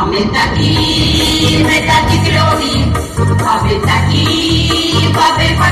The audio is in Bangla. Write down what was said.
Vamos daqui, vem daqui, Cleoni. Vamos daqui, vem, vai.